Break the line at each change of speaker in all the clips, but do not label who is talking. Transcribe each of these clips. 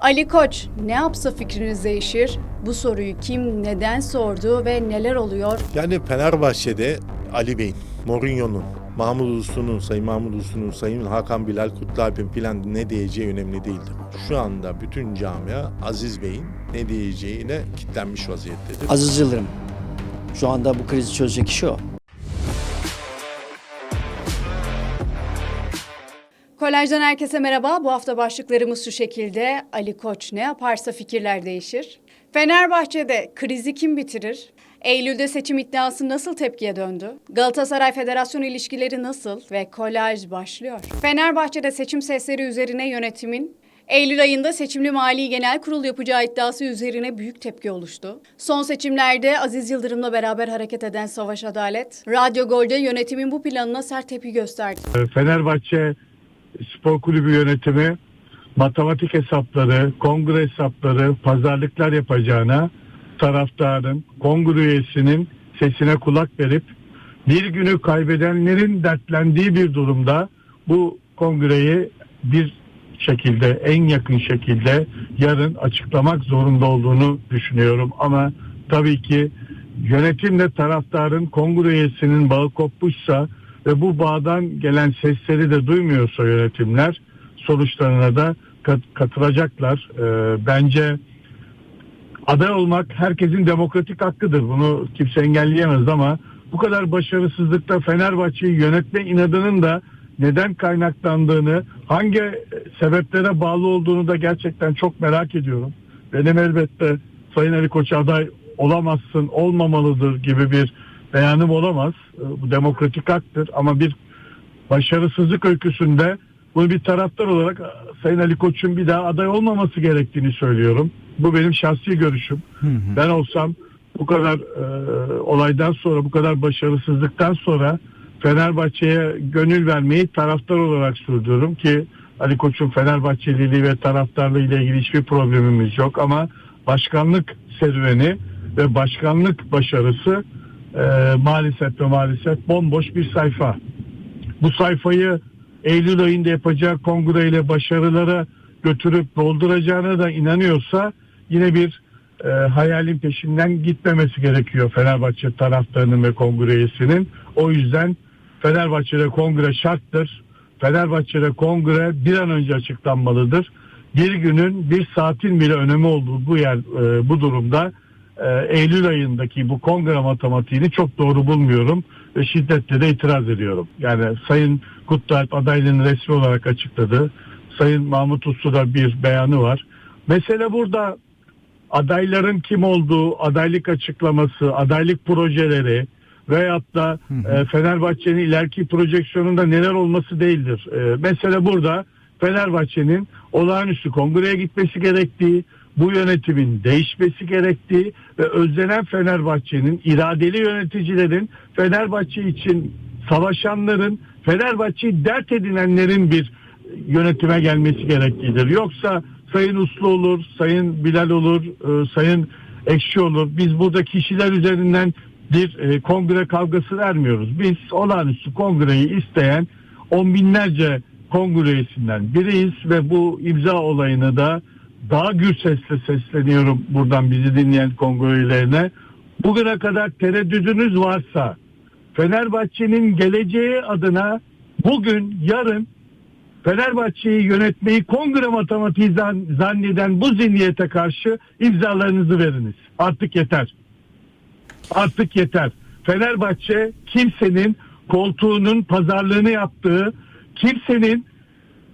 Ali Koç ne yapsa fikriniz değişir? Bu soruyu kim neden sordu ve neler oluyor?
Yani Fenerbahçe'de Ali Bey'in, Mourinho'nun, Mahmut Uslu'nun, Sayın Mahmut Uslu'nun, Sayın Hakan Bilal Kutlualp'in filan ne diyeceği önemli değildir. Şu anda bütün camia Aziz Bey'in ne diyeceğine kitlenmiş vaziyettedir.
Aziz Yıldırım. Şu anda bu krizi çözecek kişi o.
Kolajdan herkese merhaba. Bu hafta başlıklarımız şu şekilde. Ali Koç ne yaparsa fikirler değişir. Fenerbahçe'de krizi kim bitirir? Eylül'de seçim iddiası nasıl tepkiye döndü? Galatasaray Federasyon ilişkileri nasıl? Ve kolaj başlıyor. Fenerbahçe'de seçim sesleri üzerine yönetimin Eylül ayında seçimli Mali Genel Kurul yapacağı iddiası üzerine büyük tepki oluştu. Son seçimlerde Aziz Yıldırım'la beraber hareket eden Savaş Adalet, Radyo Gol'de yönetimin bu planına sert tepki gösterdi.
Fenerbahçe Spor Kulübü yönetimi matematik hesapları, kongre hesapları, pazarlıklar yapacağına taraftarın, kongre üyesinin sesine kulak verip bir günü kaybedenlerin dertlendiği bir durumda bu kongreyi bir şekilde en yakın şekilde yarın açıklamak zorunda olduğunu düşünüyorum. Ama tabii ki yönetimle taraftarın kongre üyesinin bağı kopmuşsa ve bu bağdan gelen sesleri de duymuyorsa yönetimler sonuçlarına da kat- katılacaklar. Ee, bence aday olmak herkesin demokratik hakkıdır. Bunu kimse engelleyemez ama bu kadar başarısızlıkta Fenerbahçe'yi yönetme inadının da neden kaynaklandığını, hangi sebeplere bağlı olduğunu da gerçekten çok merak ediyorum. Benim elbette Sayın Ali Koç aday olamazsın, olmamalıdır gibi bir beyanım olamaz. Ee, Bu demokratik haktır ama bir başarısızlık öyküsünde bunu bir taraftar olarak e, Sayın Ali Koç'un bir daha aday olmaması gerektiğini söylüyorum. Bu benim şahsi görüşüm. Ben olsam bu kadar e, olaydan sonra, bu kadar başarısızlıktan sonra Fenerbahçe'ye gönül vermeyi taraftar olarak sürdürüyorum ki Ali Koç'un Fenerbahçeliliği ve taraftarlığı ile ilgili hiçbir problemimiz yok ama başkanlık serüveni ve başkanlık başarısı e, maalesef ve maalesef bomboş bir sayfa. Bu sayfayı Eylül ayında yapacağı kongreyle başarılara götürüp dolduracağına da inanıyorsa yine bir e, hayalin peşinden gitmemesi gerekiyor Fenerbahçe taraftarının ve kongre üyesinin. O yüzden Fenerbahçe'de kongre şarttır. Fenerbahçe'de kongre bir an önce açıklanmalıdır. Bir günün bir saatin bile önemi olduğu bu yer e, bu durumda Eylül ayındaki bu kongre matematiğini çok doğru bulmuyorum ve şiddetle de itiraz ediyorum. Yani Sayın Kutlualp adaylığını resmi olarak açıkladı. Sayın Mahmut Uslu'da bir beyanı var. Mesele burada adayların kim olduğu, adaylık açıklaması, adaylık projeleri veyahut da e, Fenerbahçe'nin ileriki projeksiyonunda neler olması değildir. E, mesele burada Fenerbahçe'nin olağanüstü kongreye gitmesi gerektiği, bu yönetimin değişmesi gerektiği ve özlenen Fenerbahçe'nin iradeli yöneticilerin Fenerbahçe için savaşanların Fenerbahçe'yi dert edinenlerin bir yönetime gelmesi gereklidir. Yoksa Sayın Uslu olur, Sayın Bilal olur, e, Sayın Ekşi olur. Biz burada kişiler üzerinden bir e, kongre kavgası vermiyoruz. Biz olağanüstü kongreyi isteyen on binlerce kongre üyesinden biriyiz ve bu imza olayını da daha gür sesle sesleniyorum buradan bizi dinleyen kongre üyelerine. Bugüne kadar tereddüdünüz varsa Fenerbahçe'nin geleceği adına bugün yarın Fenerbahçe'yi yönetmeyi kongre matematiği zan- zanneden bu zihniyete karşı imzalarınızı veriniz. Artık yeter. Artık yeter. Fenerbahçe kimsenin koltuğunun pazarlığını yaptığı, kimsenin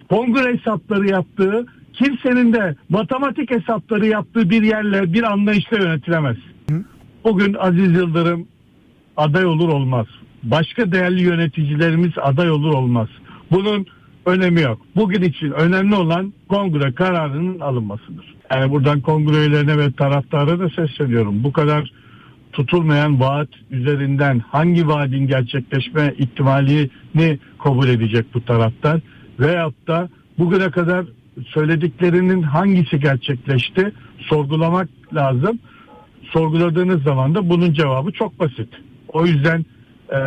kongre hesapları yaptığı, kimsenin de matematik hesapları yaptığı bir yerle bir anlayışla yönetilemez. Bugün Aziz Yıldırım aday olur olmaz. Başka değerli yöneticilerimiz aday olur olmaz. Bunun önemi yok. Bugün için önemli olan kongre kararının alınmasıdır. Yani buradan kongre üyelerine ve taraftara da sesleniyorum. Bu kadar tutulmayan vaat üzerinden hangi vaadin gerçekleşme ihtimalini kabul edecek bu taraftar veyahut da bugüne kadar söylediklerinin hangisi gerçekleşti sorgulamak lazım. Sorguladığınız zaman da bunun cevabı çok basit. O yüzden e,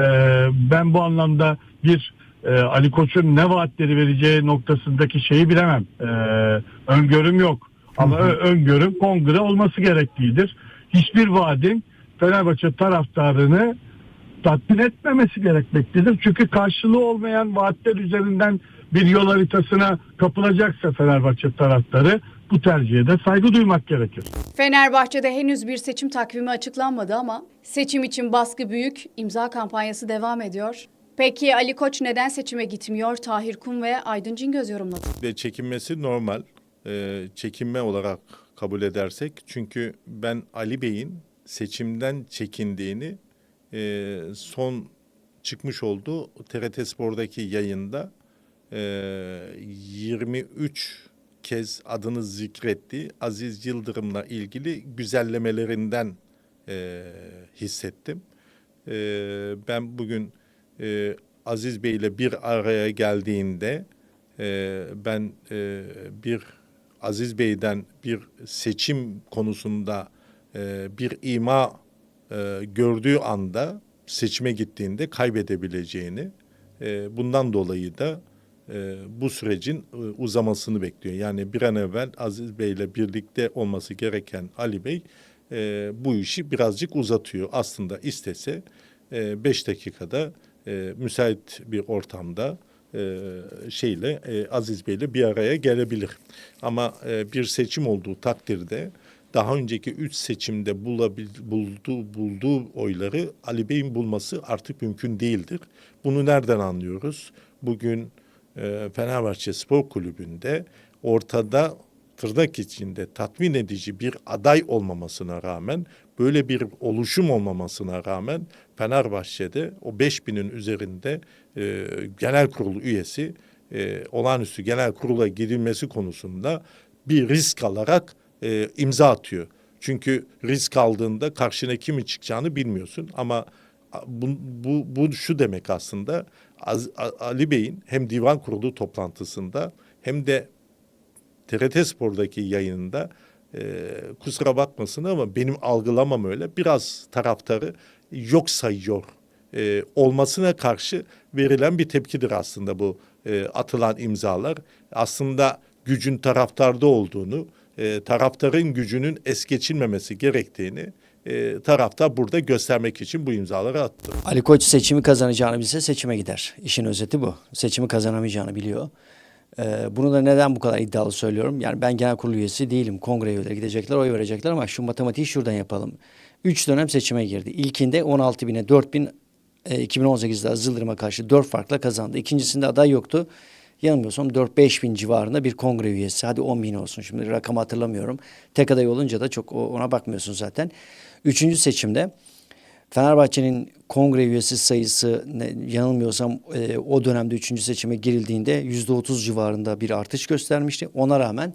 ben bu anlamda bir e, Ali Koç'un ne vaatleri vereceği noktasındaki şeyi bilemem. E, öngörüm yok. Ama ö- öngörüm kongre olması gereklidir. Hiçbir vaadin Fenerbahçe taraftarını tatmin etmemesi gerekmektedir. Çünkü karşılığı olmayan vaatler üzerinden bir yol haritasına kapılacaksa Fenerbahçe taraftarı bu tercihe de saygı duymak gerekir.
Fenerbahçe'de henüz bir seçim takvimi açıklanmadı ama seçim için baskı büyük, imza kampanyası devam ediyor. Peki Ali Koç neden seçime gitmiyor? Tahir Kum ve Aydın Cingöz yorumladı.
Ve çekinmesi normal. Ee, çekinme olarak kabul edersek. Çünkü ben Ali Bey'in seçimden çekindiğini e, son çıkmış olduğu TRT Spor'daki yayında 23 kez adını zikrettiği Aziz Yıldırım'la ilgili güzellemelerinden e, hissettim. E, ben bugün e, Aziz Bey ile bir araya geldiğinde e, ben e, bir Aziz Bey'den bir seçim konusunda e, bir ima e, gördüğü anda seçime gittiğinde kaybedebileceğini e, bundan dolayı da e, bu sürecin e, uzamasını bekliyor. Yani bir an evvel Aziz Bey ile birlikte olması gereken Ali Bey e, bu işi birazcık uzatıyor. Aslında istese 5 dakikada e, müsait bir ortamda e, şeyle e, Aziz Bey'le bir araya gelebilir. Ama e, bir seçim olduğu takdirde daha önceki üç seçimde bulabil, bulduğu, bulduğu oyları Ali Bey'in bulması artık mümkün değildir. Bunu nereden anlıyoruz? Bugün e, Fenerbahçe Spor Kulübü'nde ortada tırnak içinde tatmin edici bir aday olmamasına rağmen böyle bir oluşum olmamasına rağmen Fenerbahçe'de o 5000'in üzerinde e, genel kurul üyesi e, olağanüstü genel kurula gidilmesi konusunda bir risk alarak e, imza atıyor. Çünkü risk aldığında karşına kimin çıkacağını bilmiyorsun ama bu, bu, bu şu demek aslında Ali Bey'in hem divan kurulu toplantısında hem de TRT Spor'daki yayınında e, kusura bakmasın ama benim algılamam öyle. Biraz taraftarı yok sayıyor e, olmasına karşı verilen bir tepkidir aslında bu e, atılan imzalar. Aslında gücün taraftarda olduğunu, e, taraftarın gücünün es geçilmemesi gerektiğini e, taraftar burada göstermek için bu imzaları attı.
Ali Koç seçimi kazanacağını bilse seçime gider. İşin özeti bu. Seçimi kazanamayacağını biliyor. Ee, bunu da neden bu kadar iddialı söylüyorum? Yani ben genel kurulu üyesi değilim. Kongre üyeleri gidecekler, oy verecekler ama şu matematiği şuradan yapalım. Üç dönem seçime girdi. İlkinde 16 bine 4 bin, e, 2018'de Aziz Yıldırım'a karşı 4 farkla kazandı. İkincisinde aday yoktu. Yanılmıyorsam 4-5 bin civarında bir kongre üyesi. Hadi 10 bin olsun şimdi rakamı hatırlamıyorum. Tek aday olunca da çok ona bakmıyorsun zaten. Üçüncü seçimde Fenerbahçe'nin kongre üyesi sayısı yanılmıyorsam e, o dönemde üçüncü seçime girildiğinde yüzde otuz civarında bir artış göstermişti. Ona rağmen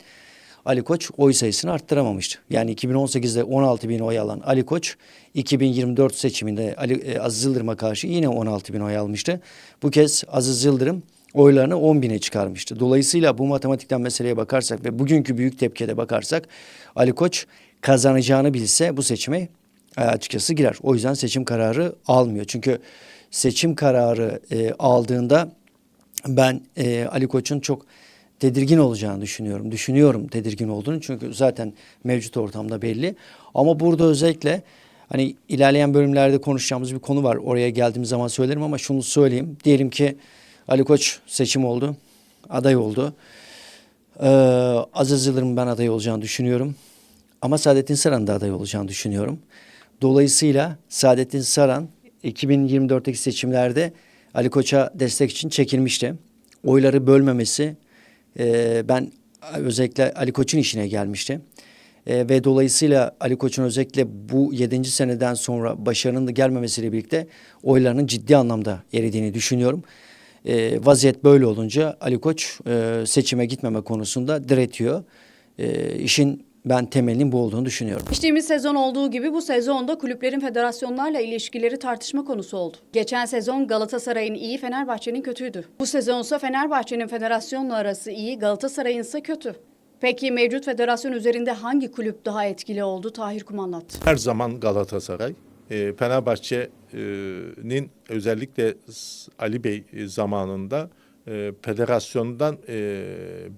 Ali Koç oy sayısını arttıramamıştı. Yani 2018'de 16 bin oy alan Ali Koç 2024 seçiminde Ali, e, Aziz Yıldırım'a karşı yine 16 bin oy almıştı. Bu kez Aziz Yıldırım oylarını 10 bine çıkarmıştı. Dolayısıyla bu matematikten meseleye bakarsak ve bugünkü büyük tepkiye bakarsak Ali Koç kazanacağını bilse bu seçime e, açıkçası girer. O yüzden seçim kararı almıyor. Çünkü seçim kararı e, aldığında ben e, Ali Koç'un çok tedirgin olacağını düşünüyorum. Düşünüyorum tedirgin olduğunu çünkü zaten mevcut ortamda belli. Ama burada özellikle hani ilerleyen bölümlerde konuşacağımız bir konu var. Oraya geldiğim zaman söylerim ama şunu söyleyeyim. Diyelim ki Ali Koç seçim oldu, aday oldu. Ee, Aziz Yıldırım ben aday olacağını düşünüyorum. Ama Saadettin Saran da aday olacağını düşünüyorum. Dolayısıyla Saadettin Saran 2024'teki seçimlerde Ali Koç'a destek için çekilmişti. Oyları bölmemesi e, ben özellikle Ali Koç'un işine gelmişti. E, ve dolayısıyla Ali Koç'un özellikle bu 7. seneden sonra başarının da gelmemesiyle birlikte oylarının ciddi anlamda eridiğini düşünüyorum. E, vaziyet böyle olunca Ali Koç e, seçime gitmeme konusunda diretiyor. E, işin ben temelinin bu olduğunu düşünüyorum.
Geçtiğimiz sezon olduğu gibi bu sezonda kulüplerin federasyonlarla ilişkileri tartışma konusu oldu. Geçen sezon Galatasaray'ın iyi, Fenerbahçe'nin kötüydü. Bu sezonsa Fenerbahçe'nin federasyonla arası iyi, Galatasaray'ın ise kötü. Peki mevcut federasyon üzerinde hangi kulüp daha etkili oldu? Tahir Kum anlattı.
Her zaman Galatasaray. E, Fenerbahçe'nin özellikle Ali Bey e, zamanında e, federasyondan e,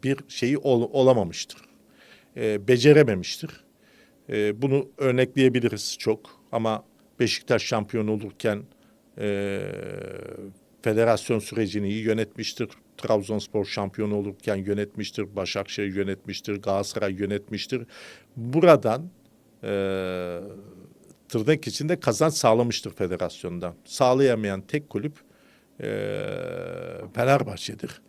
bir şeyi ol- olamamıştır. e, becerememiştir. E, bunu örnekleyebiliriz çok ama Beşiktaş şampiyon olurken e, federasyon sürecini iyi yönetmiştir. Trabzonspor şampiyon olurken yönetmiştir. Başakşehir yönetmiştir. Galatasaray yönetmiştir. Buradan e, tırnak içinde kazanç sağlamıştır federasyondan. Sağlayamayan tek kulüp e, Fenerbahçe'dir.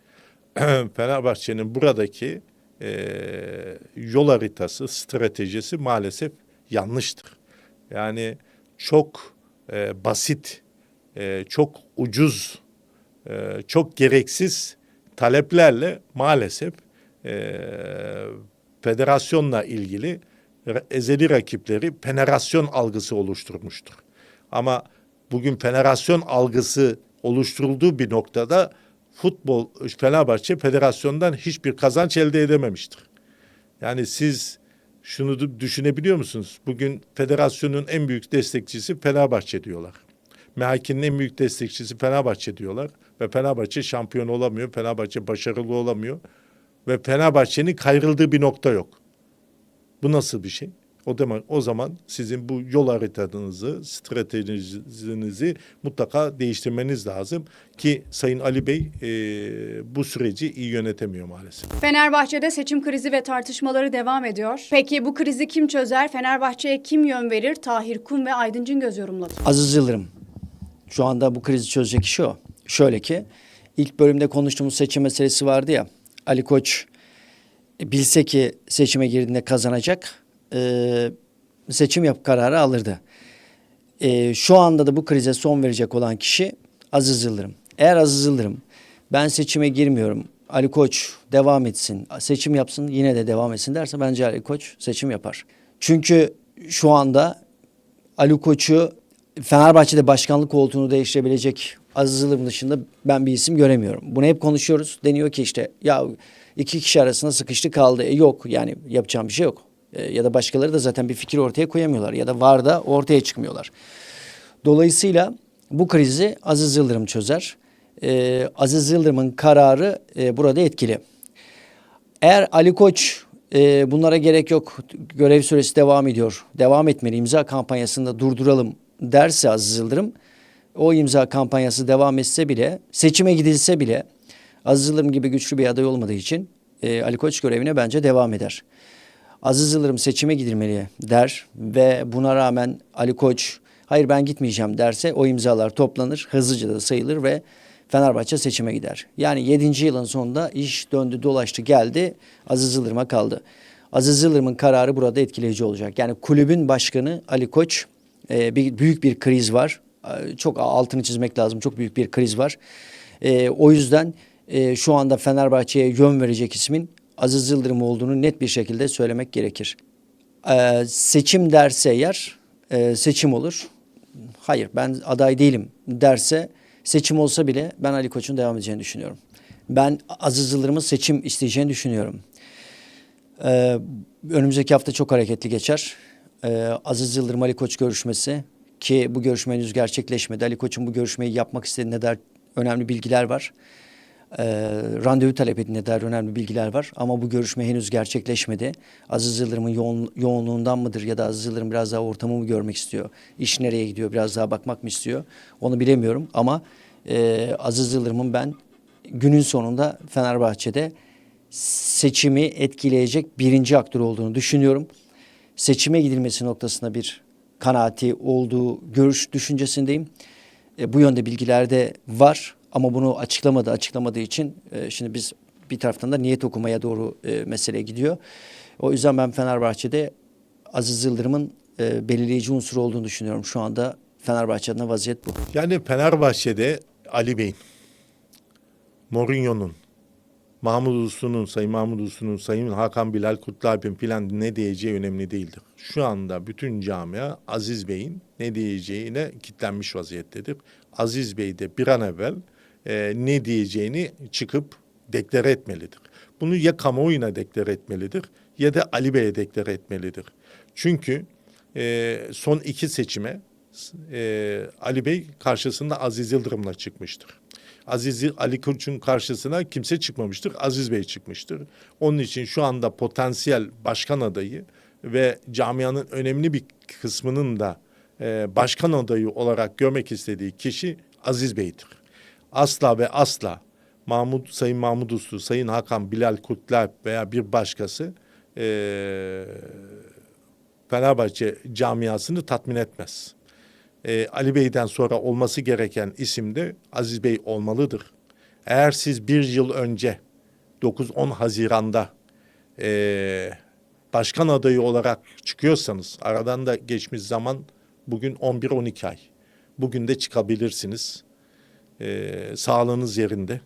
Fenerbahçe'nin buradaki e, yol haritası, stratejisi maalesef yanlıştır. Yani çok e, basit, e, çok ucuz, e, çok gereksiz taleplerle maalesef e, federasyonla ilgili ezeli rakipleri fenerasyon algısı oluşturmuştur. Ama bugün fenerasyon algısı oluşturulduğu bir noktada futbol Fenerbahçe federasyondan hiçbir kazanç elde edememiştir. Yani siz şunu dü- düşünebiliyor musunuz? Bugün federasyonun en büyük destekçisi Fenerbahçe diyorlar. MHK'nin en büyük destekçisi Fenerbahçe diyorlar. Ve Fenerbahçe şampiyon olamıyor. Fenerbahçe başarılı olamıyor. Ve Fenerbahçe'nin kayrıldığı bir nokta yok. Bu nasıl bir şey? O zaman, o zaman sizin bu yol haritanızı, stratejinizi mutlaka değiştirmeniz lazım ki Sayın Ali Bey e, bu süreci iyi yönetemiyor maalesef.
Fenerbahçe'de seçim krizi ve tartışmaları devam ediyor. Peki bu krizi kim çözer? Fenerbahçe'ye kim yön verir? Tahir Kum ve Aydın Cingöz yorumladı.
Aziz Yıldırım. Şu anda bu krizi çözecek kişi o. Şöyle ki ilk bölümde konuştuğumuz seçim meselesi vardı ya. Ali Koç bilse ki seçime girdiğinde kazanacak e, seçim yap kararı alırdı. E, şu anda da bu krize son verecek olan kişi Aziz Yıldırım. Eğer Aziz Yıldırım ben seçime girmiyorum Ali Koç devam etsin seçim yapsın yine de devam etsin derse bence Ali Koç seçim yapar. Çünkü şu anda Ali Koç'u Fenerbahçe'de başkanlık koltuğunu değiştirebilecek Aziz Yıldırım dışında ben bir isim göremiyorum. Bunu hep konuşuyoruz. Deniyor ki işte ya iki kişi arasında sıkıştı kaldı. E yok yani yapacağım bir şey yok. E, ya da başkaları da zaten bir fikir ortaya koyamıyorlar. Ya da var da ortaya çıkmıyorlar. Dolayısıyla bu krizi Aziz Yıldırım çözer. E, Aziz Yıldırım'ın kararı e, burada etkili. Eğer Ali Koç e, bunlara gerek yok, görev süresi devam ediyor, devam etmeli, imza kampanyasında durduralım derse Aziz Yıldırım, o imza kampanyası devam etse bile, seçime gidilse bile Aziz Yıldırım gibi güçlü bir aday olmadığı için e, Ali Koç görevine bence devam eder. Aziz Yıldırım seçime gidilmeli der ve buna rağmen Ali Koç hayır ben gitmeyeceğim derse o imzalar toplanır, hızlıca da sayılır ve Fenerbahçe seçime gider. Yani 7. yılın sonunda iş döndü dolaştı geldi Aziz Yıldırım'a kaldı. Aziz Yıldırım'ın kararı burada etkileyici olacak. Yani kulübün başkanı Ali Koç e, bir, büyük bir kriz var. E, çok altını çizmek lazım. Çok büyük bir kriz var. E, o yüzden e, şu anda Fenerbahçe'ye yön verecek ismin Aziz Yıldırım olduğunu net bir şekilde söylemek gerekir. E, seçim derse eğer e, seçim olur. Hayır ben aday değilim derse seçim olsa bile ben Ali Koç'un devam edeceğini düşünüyorum. Ben Aziz Yıldırım'ın seçim isteyeceğini düşünüyorum. Ee, önümüzdeki hafta çok hareketli geçer. Ee, Aziz Yıldırım Ali Koç görüşmesi ki bu görüşme henüz gerçekleşmedi. Ali Koç'un bu görüşmeyi yapmak istediğine dair önemli bilgiler var. Ee, randevu talep ettiğine dair önemli bilgiler var. Ama bu görüşme henüz gerçekleşmedi. Aziz Yıldırım'ın yoğun, yoğunluğundan mıdır ya da Aziz Yıldırım biraz daha ortamı mı görmek istiyor? İş nereye gidiyor biraz daha bakmak mı istiyor? Onu bilemiyorum ama e, Aziz Yıldırım'ın ben günün sonunda Fenerbahçe'de seçimi etkileyecek birinci aktör olduğunu düşünüyorum. Seçime gidilmesi noktasında bir kanaati olduğu görüş düşüncesindeyim. E, bu yönde bilgiler de var ama bunu açıklamadı açıklamadığı için e, şimdi biz bir taraftan da niyet okumaya doğru e, mesele gidiyor. O yüzden ben Fenerbahçe'de Aziz Yıldırım'ın e, belirleyici unsur olduğunu düşünüyorum. Şu anda Fenerbahçe adına vaziyet bu.
Yani Fenerbahçe'de Ali Bey'in, Mourinho'nun, Mahmut Uslu'nun, Sayın Mahmut Uslu'nun, Sayın Hakan Bilal Kutlualp'in filan ne diyeceği önemli değildir. Şu anda bütün camia Aziz Bey'in ne diyeceğine kitlenmiş vaziyettedir. Aziz Bey de bir an evvel e, ne diyeceğini çıkıp deklare etmelidir. Bunu ya kamuoyuna deklare etmelidir ya da Ali Bey'e deklare etmelidir. Çünkü e, son iki seçime e, Ali Bey karşısında Aziz Yıldırım'la çıkmıştır. Aziz Ali Koç'un karşısına kimse çıkmamıştır. Aziz Bey çıkmıştır. Onun için şu anda potansiyel başkan adayı ve camianın önemli bir kısmının da e, başkan adayı olarak görmek istediği kişi Aziz Bey'dir. Asla ve asla Mahmut Sayın Mahmut Uslu, Sayın Hakan Bilal Kutlualp veya bir başkası e, Fenerbahçe camiasını tatmin etmez. Ee, Ali Bey'den sonra olması gereken isim de Aziz Bey olmalıdır. Eğer siz bir yıl önce 9-10 Haziran'da ee, başkan adayı olarak çıkıyorsanız aradan da geçmiş zaman bugün 11-12 ay. Bugün de çıkabilirsiniz. Ee, sağlığınız yerinde.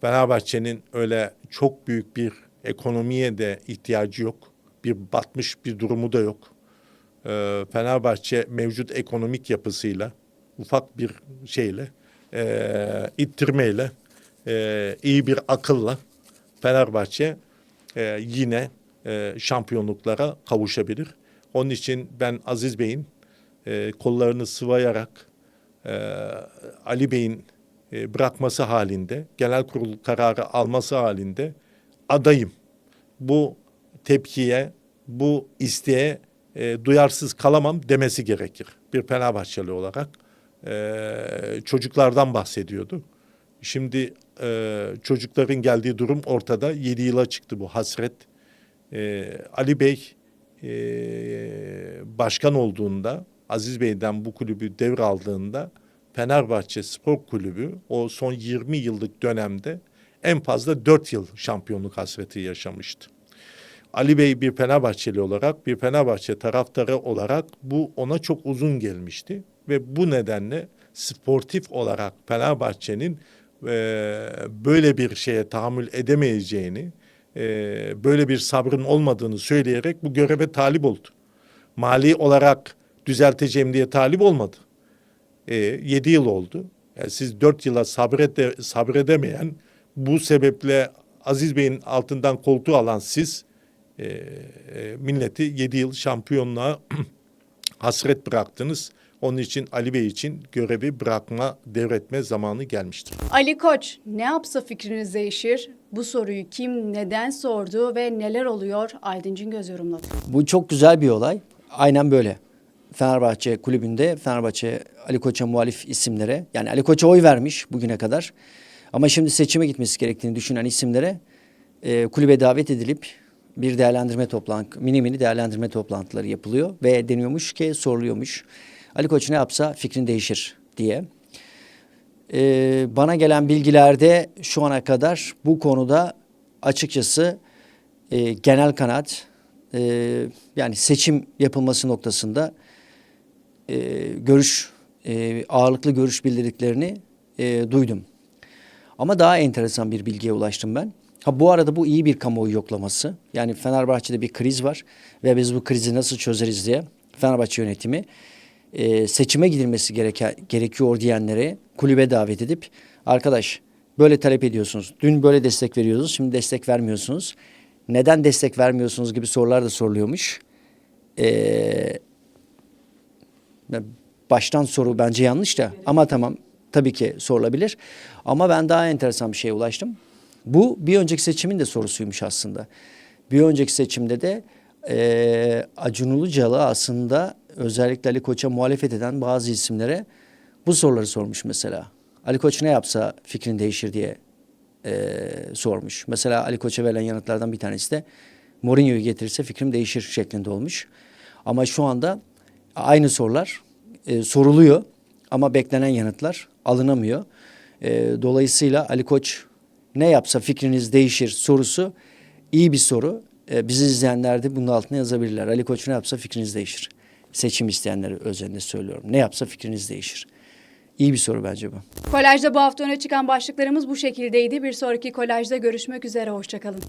Fenerbahçe'nin öyle çok büyük bir ekonomiye de ihtiyacı yok. Bir batmış bir durumu da yok. Ee, Fenerbahçe mevcut ekonomik yapısıyla ufak bir şeyle e, ittirmeyle e, iyi bir akılla Fenerbahçe e, yine e, şampiyonluklara kavuşabilir. Onun için ben Aziz Bey'in e, kollarını sıvayarak e, Ali Bey'in e, bırakması halinde, genel kurul kararı alması halinde adayım. Bu tepkiye, bu isteğe e, duyarsız kalamam demesi gerekir. Bir Fenerbahçeli olarak e, çocuklardan bahsediyordu. Şimdi e, çocukların geldiği durum ortada. 7 yıla çıktı bu hasret. E, Ali Bey e, başkan olduğunda, Aziz Bey'den bu kulübü devraldığında Fenerbahçe Spor Kulübü o son 20 yıllık dönemde en fazla 4 yıl şampiyonluk hasreti yaşamıştı. Ali Bey bir Fenerbahçeli olarak, bir Fenerbahçe taraftarı olarak bu ona çok uzun gelmişti. Ve bu nedenle sportif olarak Fenerbahçe'nin e, böyle bir şeye tahammül edemeyeceğini, e, böyle bir sabrın olmadığını söyleyerek bu göreve talip oldu. Mali olarak düzelteceğim diye talip olmadı. E, 7 yıl oldu. Yani siz 4 yıla sabrede, sabredemeyen, bu sebeple Aziz Bey'in altından koltuğu alan siz, e, e, milleti 7 yıl şampiyonluğa hasret bıraktınız. Onun için Ali Bey için görevi bırakma, devretme zamanı gelmiştir.
Ali Koç ne yapsa fikriniz değişir? Bu soruyu kim neden sordu ve neler oluyor? Aydın Cingöz yorumladı.
Bu çok güzel bir olay. Aynen böyle. Fenerbahçe kulübünde Fenerbahçe Ali Koç'a muhalif isimlere yani Ali Koç'a oy vermiş bugüne kadar. Ama şimdi seçime gitmesi gerektiğini düşünen isimlere e, kulübe davet edilip bir değerlendirme toplantı, mini mini değerlendirme toplantıları yapılıyor ve deniyormuş ki soruluyormuş. Ali Koç ne yapsa fikrin değişir diye. Ee, bana gelen bilgilerde şu ana kadar bu konuda açıkçası e, genel kanaat e, yani seçim yapılması noktasında e, görüş e, ağırlıklı görüş bildirdiklerini e, duydum. Ama daha enteresan bir bilgiye ulaştım ben. Ha bu arada bu iyi bir kamuoyu yoklaması. Yani Fenerbahçe'de bir kriz var ve biz bu krizi nasıl çözeriz diye Fenerbahçe yönetimi e, seçime gidilmesi gereke, gerekiyor diyenlere kulübe davet edip arkadaş böyle talep ediyorsunuz. Dün böyle destek veriyordunuz, şimdi destek vermiyorsunuz. Neden destek vermiyorsunuz gibi sorular da soruluyormuş. Ee, baştan soru bence yanlış da ama tamam tabii ki sorulabilir. Ama ben daha enteresan bir şeye ulaştım. Bu bir önceki seçimin de sorusuymuş aslında. Bir önceki seçimde de e, Acun Ilıcalı aslında özellikle Ali Koç'a muhalefet eden bazı isimlere bu soruları sormuş mesela. Ali Koç ne yapsa fikrin değişir diye e, sormuş. Mesela Ali Koç'a verilen yanıtlardan bir tanesi de Mourinho'yu getirirse fikrim değişir şeklinde olmuş. Ama şu anda aynı sorular e, soruluyor ama beklenen yanıtlar alınamıyor. E, dolayısıyla Ali Koç ne yapsa fikriniz değişir sorusu iyi bir soru. E, bizi izleyenler de bunun altına yazabilirler. Ali Koç ne yapsa fikriniz değişir. Seçim isteyenleri özelinde söylüyorum. Ne yapsa fikriniz değişir. İyi bir soru bence bu.
Kolajda bu hafta öne çıkan başlıklarımız bu şekildeydi. Bir sonraki kolajda görüşmek üzere. Hoşçakalın.